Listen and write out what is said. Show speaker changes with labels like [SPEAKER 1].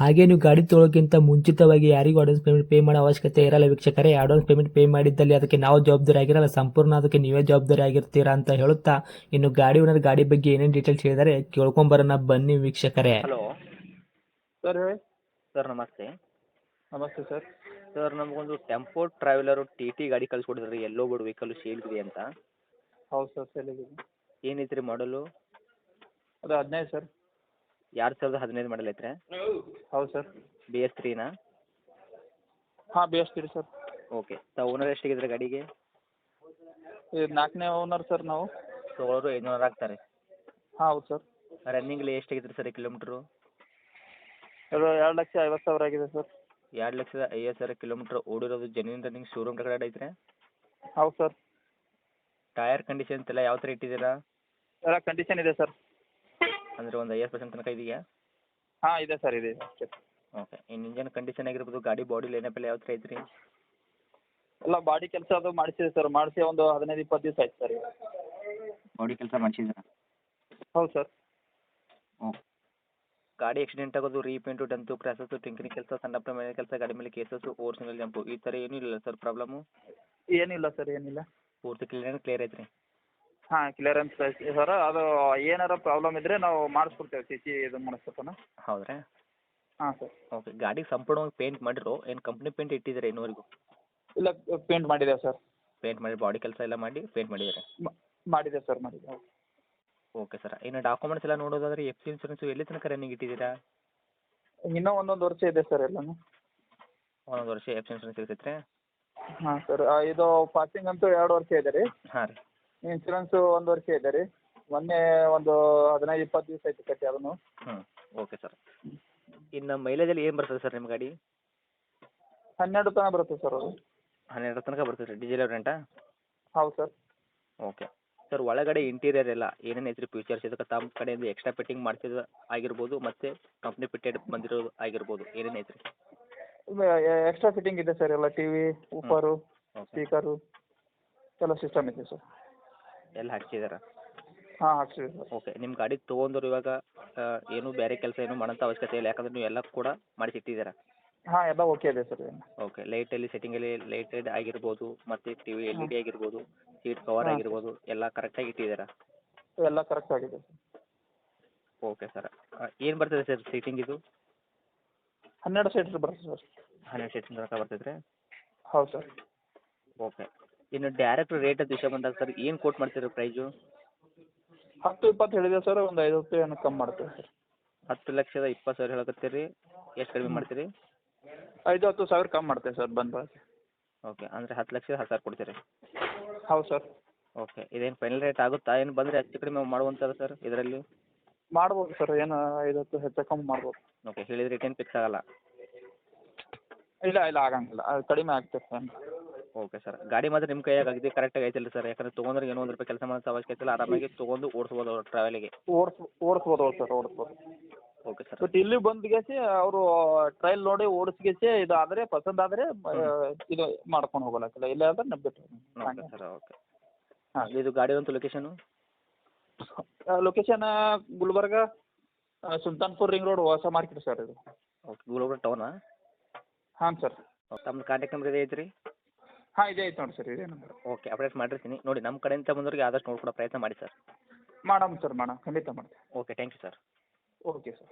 [SPEAKER 1] ಹಾಗೆ ನೀವು ಗಾಡಿ ತೊಳೋಕ್ಕಿಂತ ಮುಂಚಿತವಾಗಿ ಯಾರಿಗೂ ಅಡ್ವಾನ್ಸ್ ಪೇಮೆಂಟ್ ಪೇ ಮಾಡೋ ಅವಶ್ಯಕತೆ ಇರಲ್ಲ ವೀಕ್ಷಕರೇ. ಅಡ್ವಾನ್ಸ್ ಪೇಮೆಂಟ್ ಪೇ ಮಾಡಿದ್ದಲ್ಲಿ ಅದಕ್ಕೆ ನಾವು ಜವಾಬ್ದಾರಿ ಆಗಿರಲ್ಲ. ಸಂಪೂರ್ಣ ಅದಕ್ಕೆ ನೀವೇ ಜವಾಬ್ದಾರಿ ಆಗಿರ್ತೀರಾ ಅಂತ ಹೇಳುತ್ತಾ ಇನ್ನು ಗಾಡಿ ಓನರ್ ಗಾಡಿ ಬಗ್ಗೆ ಏನೇನು ಡೀಟೇಲ್ಸ್ ಹೇಳಿದರೆ ಕೇಳ್ಕೊಂಬರೋಣ ಬನ್ನಿ ವೀಕ್ಷಕರೇ.
[SPEAKER 2] ಹಲೋ
[SPEAKER 3] ಸರ್ ಹೇಳಿ.
[SPEAKER 2] ಸರ್ ನಮಸ್ತೆ.
[SPEAKER 3] ನಮಸ್ತೆ ಸರ್
[SPEAKER 2] ಸರ್ ನಮಗೊಂದು ಟೆಂಪೋ ಟ್ರಾವೆಲರು ಟಿ ಟಿ ಗಾಡಿ ಕಳಿಸ್ಕೊಡಿದ್ರಿ. ಎಲ್ಲೋ ಬೋರ್ಡ್ ವೆಹಿಕಲ್ ಸೇಲ್ಗಿದೆ ಅಂತ.
[SPEAKER 3] ಹೌದು ಸರ್ ಸೇಲ್
[SPEAKER 2] ಏನೈತೆ ರೀ ಮಾಡಲು
[SPEAKER 3] ಅದು ಹದಿನೈದು ಸರ್
[SPEAKER 2] ಎರಡು ಸಾವಿರದ ಹದಿನೈದು ಮಾಡಲ್ ಐತ್ರಿ.
[SPEAKER 3] ಹೌದು ಸರ್.
[SPEAKER 2] ಬಿ ಎಸ್ ತ್ರೀನಾ
[SPEAKER 3] ಹಾಂ B S three sir.
[SPEAKER 2] Okay ತಾವು ಓನರ್ ಎಷ್ಟಿಗಿದ್ರೆ ಗಾಡಿಗೆ?
[SPEAKER 3] ಇದು ನಾಲ್ಕನೇ ಓನರ್ ಸರ್ ನಾವು.
[SPEAKER 2] ತೊಗೊಳೋರು ಐನೂರು ಆಗ್ತಾರೆ.
[SPEAKER 3] ಹಾಂ ಹೌದು ಸರ್.
[SPEAKER 2] ರನ್ನಿಂಗ್ ಎಷ್ಟಾಗಿದ್ರಿ ಸರ್ ಕಿಲೋಮೀಟ್ರು
[SPEAKER 3] ಎರಡು ಎರಡು ಲಕ್ಷ ಐವತ್ತು ಸಾವಿರ ಆಗಿದೆ ಸರ್.
[SPEAKER 2] ಎರಡು ಲಕ್ಷದ ಐವತ್ತು ಸಾವಿರ ಕಿಲೋಮೀಟ್ರ್ ಓಡಿರೋದು ಜೆನ್ಯೂನ್ ರನ್ನಿಂಗ್ ಶೋರೂಮ್ ರೆಕಾರ್ಡ್ ಐತ್ರಿ?
[SPEAKER 3] ಹೌದು ಸರ್.
[SPEAKER 2] ಟೈರ್ ಕಂಡೀಷನ್ಸ್ ಎಲ್ಲ ಯಾವ ಥರ ಇಟ್ಟಿದ್ದೀರಾ?
[SPEAKER 3] ಎಲ್ಲ ಕಂಡೀಷನ್ ಇದೆ ಸರ್.
[SPEAKER 2] ಅಂದರೆ ಒಂದು ಐವತ್ತು ಪರ್ಸೆಂಟ್ ತನಕ ಇದೆಯಾ?
[SPEAKER 3] ಹಾಂ ಇದೆ ಸರ್ ಇದೆ.
[SPEAKER 2] ಓಕೆ ಇನ್ನು ಇಂಜನ್ ಕಂಡೀಷನ್ ಆಗಿರ್ಬೋದು ಗಾಡಿ ಬಾಡಿ ಲೈನಪ್ ಎಲ್ಲ ಯಾವ ಥರ ಐತ್ರಿ
[SPEAKER 3] ಎಲ್ಲ ಬಾಡಿ ಕೆಲಸ ಅದು ಮಾಡಿಸಿದೆ ಸರ್. ಮಾಡಿಸಿ ಒಂದು ಹದಿನೈದು ಇಪ್ಪತ್ತು ದಿವಸ ಆಯ್ತು ಸರ್.
[SPEAKER 2] ಬಾಡಿ ಕೆಲಸ ಮಾಡಿಸಿದೆ
[SPEAKER 3] ಹೌದು ಸರ್.
[SPEAKER 2] ಗಾಡಿ ಆಕ್ಸಿಡೆಂಟ್ ಆಗೋದು ರೀಪೇಂಟು ಡಂತು ಕ್ರಾಸಸ್ ಟಿಂಕಿನ ಕೆಲಸ ಸಣ್ಣ ಪುಟ್ಟ ಮನೆ ಕೆಲಸ ಗಾಡಿ ಮೇಲೆ ಕೇಸಸ್ಸು ಓರ್ಸಿನಲ್ಲಿ ಜಂಪು ಈ ಥರ ಏನೂ ಇಲ್ಲ ಸರ್ ಪ್ರಾಬ್ಲಮ್ಮು
[SPEAKER 3] ಏನಿಲ್ಲ ಸರ್ ಏನಿಲ್ಲ.
[SPEAKER 2] ಪೂರ್ತಿ ಕ್ಲಿಯರ್ ಕ್ಲಿಯರ್ ಐತ್ರಿ
[SPEAKER 3] ಹಾಂ ಕ್ಲಿಯರೆನ್ಸ್ ಸರ್ ಅದು ಏನಾರ ಪ್ರಾಬ್ಲಮ್ ಇದ್ದರೆ ನಾವು ಮಾಡಿಸ್ಕೊಡ್ತೇವೆ ಸಿ ಸಿ ಇದು ಮಾಡಿಸ್ಕೊತಾನ
[SPEAKER 2] ಹೌದ್ರಾ?
[SPEAKER 3] ಹಾಂ ಸರ್
[SPEAKER 2] ಓಕೆ ಗಾಡಿಗೆ ಸಂಪೂರ್ಣವಾಗಿ ಪೇಂಟ್ ಮಾಡಿರೋ ಏನು ಕಂಪ್ನಿ ಪೇಂಟ್ ಇಟ್ಟಿದ್ದೀರಾ ಇನ್ನೂವರೆಗೂ?
[SPEAKER 3] ಇಲ್ಲ ಪೇಂಟ್ ಮಾಡಿದ್ದೇವೆ ಸರ್
[SPEAKER 2] ಪೇಂಟ್ ಮಾಡಿ ಬಾಡಿ ಕೆಲಸ ಎಲ್ಲ ಮಾಡಿ ಪೇಂಟ್ ಮಾಡಿದ್ದಾರೆ?
[SPEAKER 3] ಮಾಡಿದೆ ಸರ್ ಮಾಡಿದೆ
[SPEAKER 2] ಓಕೆ ಸರ್ ಇನ್ನು ಡಾಕ್ಯುಮೆಂಟ್ಸ್ ಎಲ್ಲ ನೋಡೋದಾದ್ರೆ ಎಫ್ ಸಿ ಇನ್ಸೂರೆನ್ಸು ಎಲ್ಲಿ ತನಕ ರನ್ನಿಂಗ್ ಇಟ್ಟಿದ್ದೀರಾ?
[SPEAKER 3] ಇನ್ನೂ ಒಂದೊಂದು ವರ್ಷ ಇದೆ ಸರ್ ಎಲ್ಲನೂ.
[SPEAKER 2] ಒಂದೊಂದು ವರ್ಷ ಎಫ್ ಸಿ ಇನ್ಸೂರೆನ್ಸ್ ಸಿಗ್ತೈತೆ
[SPEAKER 3] ಹಾಂ ಸರ್ ಇದು ಪಾಸಿಂಗ್ ಅಂತೂ ಎರಡು ವರ್ಷ ಇದೆ ರೀ.
[SPEAKER 2] ಹಾಂ ರೀ.
[SPEAKER 3] ಇನ್ಸೂರೆನ್ಸು ಒಂದು ವರ್ಷ ಇದೆ ರೀ. ಮೊನ್ನೆ ಒಂದು ಹದಿನೈದು ಇಪ್ಪತ್ತು ದಿವಸ ಆಯ್ತು ಕಟ್ಟಿ ಅದನ್ನು.
[SPEAKER 2] ಹ್ಞೂ ಓಕೆ ಸರ್ ಇನ್ನು ಮೈಲೇಜಲ್ಲಿ ಏನು ಬರ್ತದೆ ಸರ್ ನಿಮ್ಮ ಗಾಡಿ?
[SPEAKER 3] ಹನ್ನೆರಡು ತನಕ ಬರುತ್ತೆ ಸರ್ ಅದು.
[SPEAKER 2] ಹನ್ನೆರಡು ತನಕ ಬರ್ತದೆ ಡೀಸೆಲ್ ರೆಂಟಾ
[SPEAKER 3] ಹೌದು ಸರ್
[SPEAKER 2] ಓಕೆ ಸರ್ ಒಳಗಡೆ ಇಂಟೀರಿಯರ್ ಎಲ್ಲ ಏನೇನು ಐತ್ರಿ ಫೀಚರ್ಸ್ ಇದಕ್ಕೆ ತಮ್ಮ ಕಡೆಯಿಂದ ಎಕ್ಸ್ಟ್ರಾ ಫಿಟ್ಟಿಂಗ್ ಮಾಡಿಸಿದ ಆಗಿರ್ಬೋದು ಮತ್ತೆ ಕಂಪ್ನಿ ಫಿಟ್ಟೆಡ್ ಬಂದಿರೋದು ಆಗಿರ್ಬೋದು ಏನೇನು ಐತ್ರಿ?
[SPEAKER 3] ಎಕ್ಸ್ಟ್ರಾ ಫಿಟ್ಟಿಂಗ್ ಇದೆ ಸರ್ ಎಲ್ಲ ಟಿವಿ ವಿ ಸ್ಪೀಕರು ಎಲ್ಲ ಸಿಸ್ಟಮ್ ಇದೆ ಸರ್
[SPEAKER 2] ಎಲ್ಲ ಹಾಕ್ಸಿದಾರ?
[SPEAKER 3] ಹಾಂ ಹಾಕ್ಸಿದೆ ಸರ್.
[SPEAKER 2] ಓಕೆ ನಿಮ್ಮ ಗಾಡಿ ತಗೊಂಡ್ರು ಇವಾಗ ಆ, ಏನು ಬೇರೆ ಕೆಲಸ ಏನು ಮಾಡೋಂಥ ಅವಶ್ಯಕತೆ ಇಲ್ಲ ಯಾಕಂದ್ರೆ ನೀವು ಎಲ್ಲ ಕೂಡ ಮಾಡಿಸಿಟ್ಟಿದ್ದೀರ?
[SPEAKER 3] ಹಾಂ ಎಲ್ಲ ಓಕೆ ಇದೆ ಸರ್
[SPEAKER 2] ಓಕೆ ಲೈಟಲ್ಲಿ ಸೆಟ್ಟಿಂಗಲ್ಲಿ ಲೈಟೆಡ್ ಆಗಿರ್ಬೋದು ಮತ್ತೆ ಟಿವಿ ಎಲ್ ಇ ಡಿ ಆಗಿರ್ಬೋದು ಸೀಟ್ ಕವರ್
[SPEAKER 3] ಹಾಂ.
[SPEAKER 2] ಆಗಿರ್ಬೋದು ಎಲ್ಲ ಕರೆಕ್ಟಾಗಿ ಇಟ್ಟಿದ್ದೀರಾ?
[SPEAKER 3] ಎಲ್ಲ ಕರೆಕ್ಟ್ ಆಗಿದೆ ಸರ್.
[SPEAKER 2] ಓಕೆ ಸರ್ ಏನು ಬರ್ತದೆ ಸರ್ ಸೀಟಿಂಗ್ ಇದು?
[SPEAKER 3] ಹನ್ನೆರಡು ಸೀಟ್ರ್ ಬರುತ್ತೆ ಸರ್.
[SPEAKER 2] ಹನ್ನೆರಡು ಸೀಟ್ ತನಕ ಬರ್ತೈತೆ
[SPEAKER 3] ಹೌದು ಸರ್.
[SPEAKER 2] ಓಕೆ ಇನ್ನು ಡೈರೆಕ್ಟ್ ರೇಟ್ ಅದು ವಿಷಯ ಬಂದಾಗ ಸರ್ ಏನು ಕೋಟ್ ಮಾಡ್ತೀರಿ ಪ್ರೈಸು
[SPEAKER 3] ಹತ್ತು ಇಪ್ಪತ್ತು ಹೇಳಿದೆ ಸರ್ ಒಂದು ಐದು ರೂಪಾಯಿ ಏನೋ ಕಮ್ಮಿ ಮಾಡ್ತೀವಿ ಸರ್
[SPEAKER 2] ಹತ್ತು ಲಕ್ಷದ ಇಪ್ಪತ್ತು ಸಾವಿರ ಹೇಳಕತ್ತೀರಿ ಎಷ್ಟು ಕಡಿಮೆ ಮಾಡ್ತೀರಿ?
[SPEAKER 3] ಐದು ಹತ್ತು ಸಾವಿರ ಕಮ್ಮಿ ಮಾಡ್ತೇವೆ ಸರ್ ಬಂದ
[SPEAKER 2] ಓಕೆ ಅಂದರೆ ಹತ್ತು ಲಕ್ಷದ ಹತ್ತು ಸಾವಿರ ಕೊಡ್ತೀರಿ?
[SPEAKER 3] ಹೌದು ಸರ್
[SPEAKER 2] ಓಕೆ ಇದೇನು ಫೈನಲ್ ರೇಟ್ ಆಗುತ್ತಾ? ಏನು ಬಂದರೆ ಹೆಚ್ಚು ಕಡಿಮೆ ಮಾಡುವಂಥದ್ದು ಸರ್ ಇದರಲ್ಲಿ?
[SPEAKER 3] ಮಾಡ್ಬೋದು ಸರ್ ಏನು ಐದು ಹತ್ತು ಹೆಚ್ಚು ಕಮ್ಮಿ ಮಾಡ್ಬೋದು.
[SPEAKER 2] ಓಕೆ ಹೇಳಿದ ರೇಟ್ ಏನು ಫಿಕ್ಸ್ ಆಗಲ್ಲ?
[SPEAKER 3] ಇಲ್ಲ ಇಲ್ಲ ಆಗಂಗಿಲ್ಲ. ಅದು ಕಡಿಮೆ ಆಗ್ತದೆ ಸರ್
[SPEAKER 2] ಓಕೆ ಸರ್ ಗಾಡಿ ಮಾತ್ರ ನಿಮ್ಮ ಕೈಯಾಗ ಅಗದಿ ಕರೆಕ್ಟಾಗಿ ಐತಿಲ್ಲ ಸರ್ ಯಾಕಂದ್ರೆ ತೊಗೊಂಡ್ರೆ ಏನೋ ಒಂದು ರೂಪಾಯಿ ಕೆಲಸ ಮಾಡೋ ಅವಶ್ಯಕತೆ ಇಲ್ಲ ಆರಾಮಾಗಿ ತೊಗೊಂಡು ಓಡಿಸ್ಬೋದು ಟ್ರಾವೆಲಿಗೆ
[SPEAKER 3] ಓಡಿಸ್ ಓಡಿಸ್ಬೋದು ಸರ್ ಓಡಿಸ್ಬೋದು.
[SPEAKER 2] ಓಕೆ ಸರ್
[SPEAKER 3] ಬಟ್ ಇಲ್ಲಿ ಬಂದ್ಗೆಸಿ ಅವರು ಟ್ರೈಲ್ ನೋಡಿ ಓಡಿಸ್ಗೆಸಿ ಇದು ಆದರೆ ಪಸಂದ್ ಆದ್ರೆ ಇದು ಮಾಡ್ಕೊಂಡು ಹೋಗಲಕ್ಕಿಲ್ಲ ಇಲ್ಲ ಅಂದ್ರೆ ನಬ್ಬಿಟ್ಟು
[SPEAKER 2] ಓಕೆ ಸರ್ ಓಕೆ
[SPEAKER 3] ಹಾಂ.
[SPEAKER 2] ಇದು ಗಾಡಿ ಒಂದು location
[SPEAKER 3] location Gulbarga Sultanpur ring road ಹೊಸ ಮಾರ್ಕೆಟ್ ಸರ್ ಇದು.
[SPEAKER 2] ಓಕೆ ಗುಲ್ಬರ್ಗ ಟೌನಾ
[SPEAKER 3] ಹಾಂ ಸರ್
[SPEAKER 2] ತಮ್ಮ ಕಾಂಟ್ಯಾಕ್ಟ್ ನಂಬರ್ ಇದೆ ಐತ್ರಿ?
[SPEAKER 3] ಹಾಂ ಇದೆ ಐತೆ ನೋಡಿ ಸರ್ ಇದೇ ನಂಬರ್.
[SPEAKER 2] ಓಕೆ ಅಪ್ಡೇಟ್ ಮಾಡಿರ್ತೀನಿ. ನೋಡಿ ನಮ್ಮ ಕಡೆಯಿಂದ ಬಂದವ್ರಿಗೆ ಆದಷ್ಟು ನೋಡ್ಕೊಡೋ ಪ್ರಯತ್ನ ಮಾಡಿ ಸರ್.
[SPEAKER 3] ಮಾಡಮ್ ಸರ್ ಮಾಡೋಣ ಖಂಡಿತ ಮಾಡ್ತೀವಿ.
[SPEAKER 2] Okay thank you sir.
[SPEAKER 3] Okay sir.